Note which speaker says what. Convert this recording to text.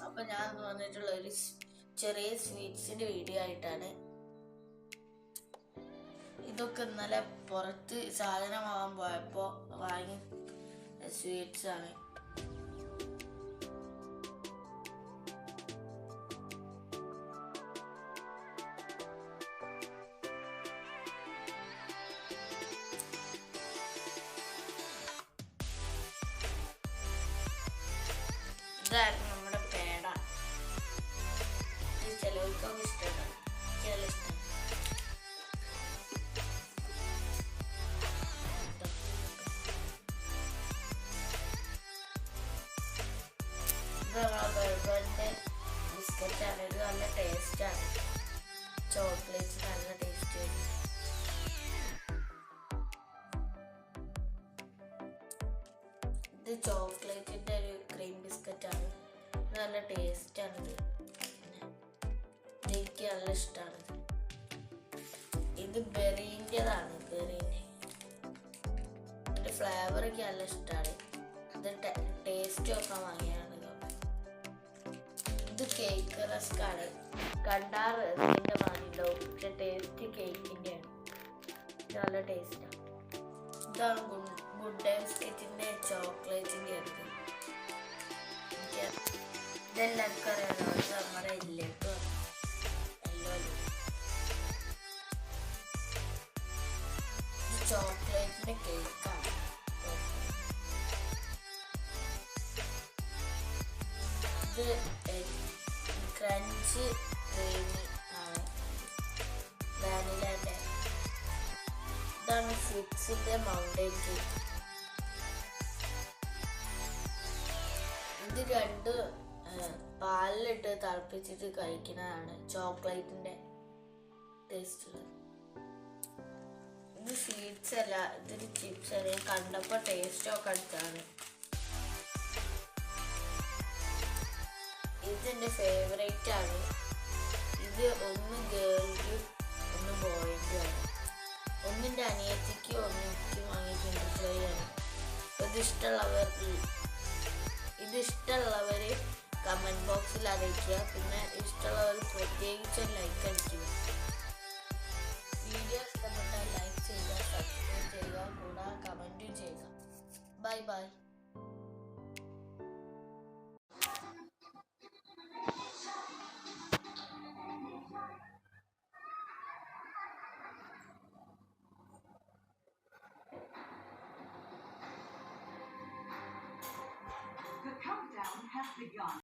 Speaker 1: എന്ന് വന്നിട്ടുള്ള ഒരു ചെറിയ സ്വീറ്റ്സിന്റെ വീഡിയോ ആയിട്ടാണ്. ഇതൊക്കെ ഇന്നലെ പുറത്ത് സാധനം വാങ്ങാൻ പോയപ്പോ വാങ്ങി സ്വീറ്റ്സ് ആണ്. ഇതായിരുന്നു ഇഷ്ടമാണ് ചില ഇഷ്ടം ഇത് നമ്മളെ ബർബറിന്റെ ബിസ്ക്കറ്റ് ആണ് ഇത് നല്ല ടേസ്റ്റാണ് ചോക്ലേറ്റ് നല്ല ടേസ്റ്റ് വരും ഇത് ചോക്ലേറ്റിന്റെ ഒരു ക്രീം ബിസ്ക്കറ്റ് ആണ് ഇത് നല്ല ടേസ്റ്റ് ആണ് ഇത് എനിക്ക് നല്ല ഇഷ്ടമാണ് ഇത് ബെറീന്റെതാണ് ബെറീന്റെ. ഇതിന്റെ ഫ്ലേവർ ഒക്കെ നല്ല ഇഷ്ടമാണ് അത് ടേസ്റ്റ് ഒക്കെ വാങ്ങിയാണ്. ഇത് കേക്ക് റസ്ക്കാണ് കണ്ടാർ റസ്കിന്റെ മാതിരിണ്ടാവും പക്ഷെ ടേസ്റ്റ് കേക്കിന്റെയാണ് നല്ല ടേസ്റ്റാണ് ഇതാണ് ഗുഡ് ഗുഡ് ഡേ സ്റ്റേറ്റിന്റെ ചോക്ലേറ്റിന്റെ അടുത്ത്. ഇതെല്ലാവർക്കും അറിയാലോ നമ്മുടെ ഇല്ലേക്ക് ഇത് ചോക്ലേറ്റിന്റെ കേക്കാണ് ഇത് ക്രഞ്ച് ക്രീമി ആണ് വാനിലാന്റെ ഇതാണ് ഫിക്സിന്റെ മൗണ്ടൻ കേക്ക് ഇത് രണ്ട് പാലിലിട്ട് തിളപ്പിച്ചിട്ട് കഴിക്കുന്നതാണ് ചോക്ലേറ്റിന്റെ ടേസ്റ്റ് ഇത് സ്വീറ്റ്സ് അല്ല ഇതൊരു ചിപ്സ് അല്ല. ഞാൻ കണ്ടപ്പോൾ ടേസ്റ്റ് ഒക്കെ അടുത്താണ്. ഇതെന്റെ ഫേവറേറ്റ് ആണ്. ഇത് ഒന്ന് ഗേൾക്കും ഒന്ന് ബോയ്ക്കും ആണ്. ഒന്നിന്റെ അനിയത്തിക്ക് ഒന്ന് എനിക്ക് വാങ്ങിയിട്ടുണ്ട് ട്രൈ ആണ്. ഇത് ഇഷ്ടമുള്ളവർ ഇത് ഇഷ്ടമുള്ളവർ കമന്റ് ബോക്സിൽ അറിയിക്കുക. പിന്നെ ഇഷ്ടമുള്ളവർ പ്രത്യേകിച്ച് ലൈക്ക് അടിക്കുക. Bye bye
Speaker 2: The countdown has begun.